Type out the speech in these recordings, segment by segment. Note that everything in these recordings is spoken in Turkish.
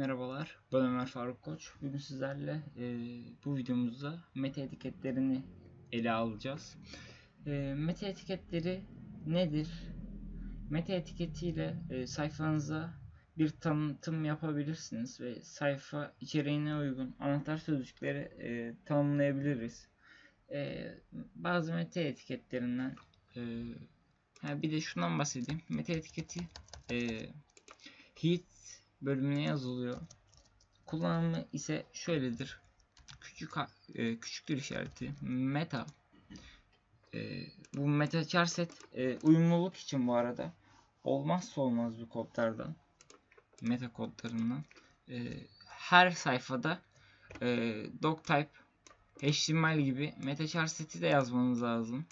Merhabalar, ben Ömer Faruk Koç. Bugün sizlerle e, bu videomuzda meta etiketlerini ele alacağız. E, meta etiketleri nedir? Meta etiketiyle e, sayfanıza bir tanıtım yapabilirsiniz ve sayfa içeriğine uygun anahtar sözcükleri e, tanımlayabiliriz. E, bazı meta etiketlerinden e, ha bir de şundan bahsedeyim. Meta etiketi e, hit bölümüne yazılıyor. Kullanımı ise şöyledir. Küçük e, küçüktür işareti. Meta e, bu meta charset e, uyumluluk için bu arada olmazsa olmaz bir kodlardan meta kodlarından e, her sayfada e, doctype HTML gibi meta charset'i de yazmanız lazım.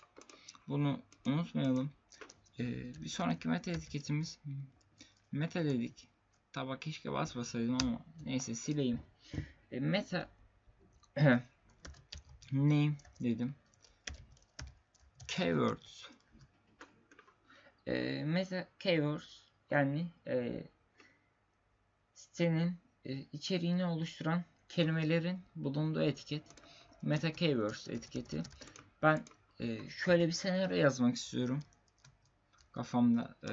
Bunu unutmayalım. E, bir sonraki meta etiketimiz meta dedik. Taba keşke basmasaydım ama neyse sileyim. E, meta name dedim. Keywords. E, meta keywords yani e, sitenin e, içeriğini oluşturan kelimelerin bulunduğu etiket. Meta keywords etiketi. Ben e, şöyle bir senaryo yazmak istiyorum. Kafamda e,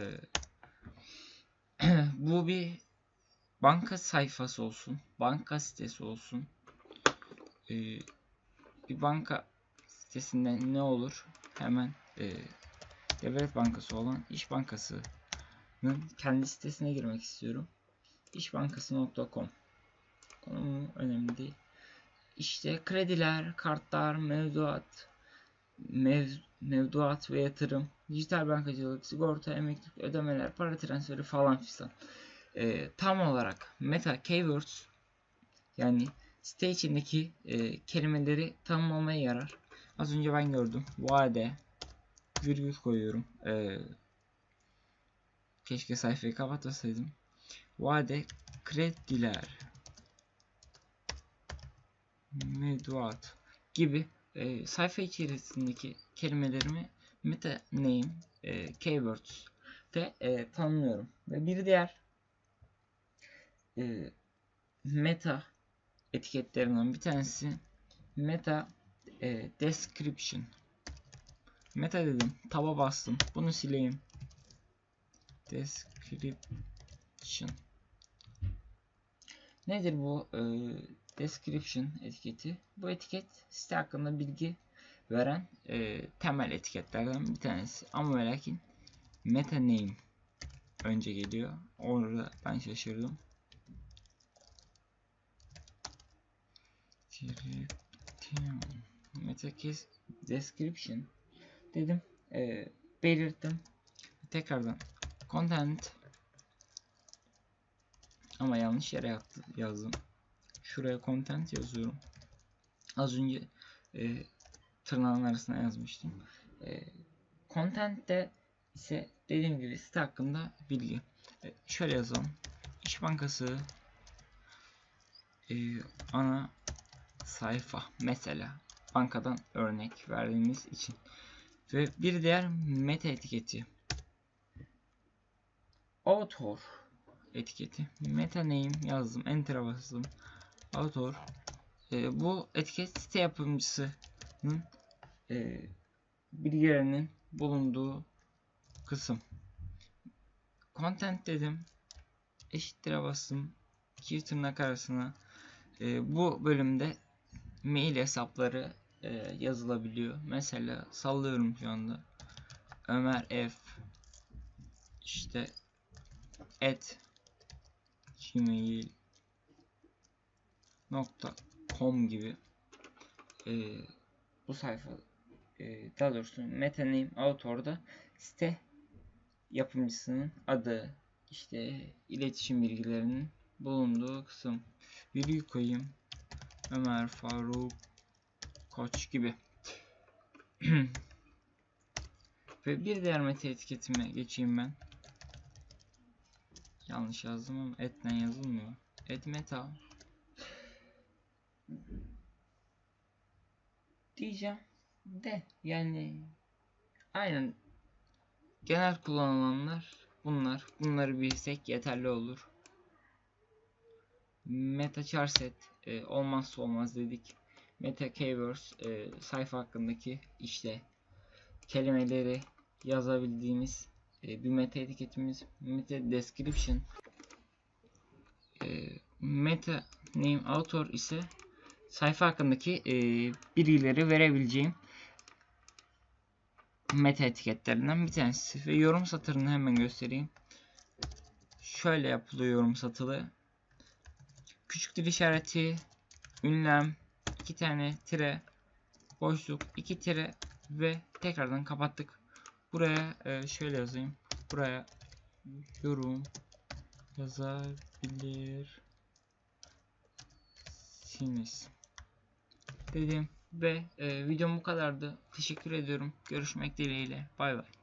bu bir banka sayfası olsun, banka sitesi olsun. Ee, bir banka sitesinde ne olur? Hemen e, devlet bankası olan İş Bankası'nın kendi sitesine girmek istiyorum. İşbankası.com Konumu önemli değil. İşte krediler, kartlar, mevduat, mev, mevduat ve yatırım, dijital bankacılık, sigorta, emeklilik, ödemeler, para transferi falan filan e, tam olarak meta keywords yani site içindeki e, kelimeleri tanımlamaya yarar. Az önce ben gördüm. Vade virgül koyuyorum. E, keşke sayfayı kapatmasaydım. Vade krediler mevduat gibi e, sayfa içerisindeki kelimelerimi meta name e, keywords de e, tanımlıyorum. Ve bir diğer e, meta etiketlerinden bir tanesi meta e, description. Meta dedim. Taba bastım. Bunu sileyim. Description. Nedir bu e, description etiketi? Bu etiket site hakkında bilgi veren e, temel etiketlerden bir tanesi. Ama ve lakin meta name önce geliyor. Orada ben şaşırdım. Metacase description dedim e, belirttim. Tekrardan content. Ama yanlış yere yazdım. Şuraya content yazıyorum. Az önce e, tırnağın arasına yazmıştım. E, content'te ise dediğim gibi site hakkında bilgi. E, şöyle yazalım. İş Bankası e, ana sayfa. Mesela bankadan örnek verdiğimiz için. Ve bir diğer meta etiketi. Author etiketi. Meta name yazdım enter'a bastım. Author. E, bu etiket site yapımcısının e, bilgilerinin bulunduğu kısım. Content dedim. Eşittir'e bastım. İki tırnak arasına. E, bu bölümde mail hesapları e, yazılabiliyor. Mesela sallıyorum şu anda. Ömer F işte et gmail nokta com gibi e, bu sayfa e, daha doğrusu metaname author'da site yapımcısının adı işte iletişim bilgilerinin bulunduğu kısım virgül koyayım Ömer Faruk Koç gibi. Ve bir diğer meta etiketime geçeyim ben. Yanlış yazdım ama etten yazılmıyor. Et meta. Diyeceğim de yani aynen genel kullanılanlar bunlar. Bunları bilsek yeterli olur. Meta charset e, olmazsa olmaz dedik. Meta keywords e, sayfa hakkındaki işte kelimeleri yazabildiğimiz e, bir meta etiketimiz. Meta description e, meta name author ise sayfa hakkındaki e, bilgileri verebileceğim meta etiketlerinden bir tanesi. Ve yorum satırını hemen göstereyim. Şöyle yapılıyor yorum satılı. Küçük dil işareti, ünlem, iki tane tire, boşluk, iki tire ve tekrardan kapattık. Buraya e, şöyle yazayım. Buraya yorum yazabilirsiniz dedim ve e, videom bu kadardı. Teşekkür ediyorum. Görüşmek dileğiyle. Bay bay.